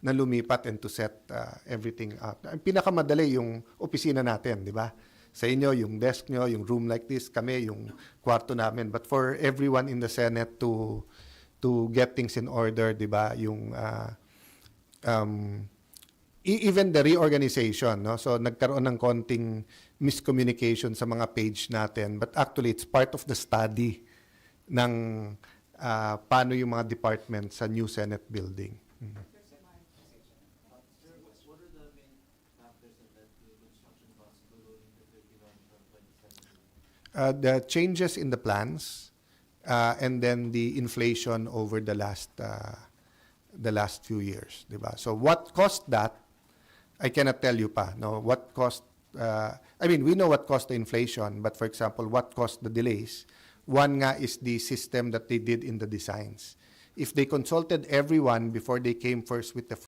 na lumipat and to set uh, everything up. Ang pinakamadali yung opisina natin, di ba? Sa inyo, yung desk nyo, yung room like this, kami, yung kwarto namin. But for everyone in the Senate to to get things in order, di ba? Yung uh, um, e- even the reorganization, no? So nagkaroon ng konting miscommunication sa mga page natin, but actually it's part of the study ng ah, paano yung mga departments sa new Senate building. Mm. Uh, the changes in the plans uh, and then the inflation over the last uh, the last few years, 'di ba? So what caused that? I cannot tell you pa, no. What caused uh, I mean, we know what caused the inflation, but for example, what caused the delays? One nga is the system that they did in the designs. If they consulted everyone before they came first with the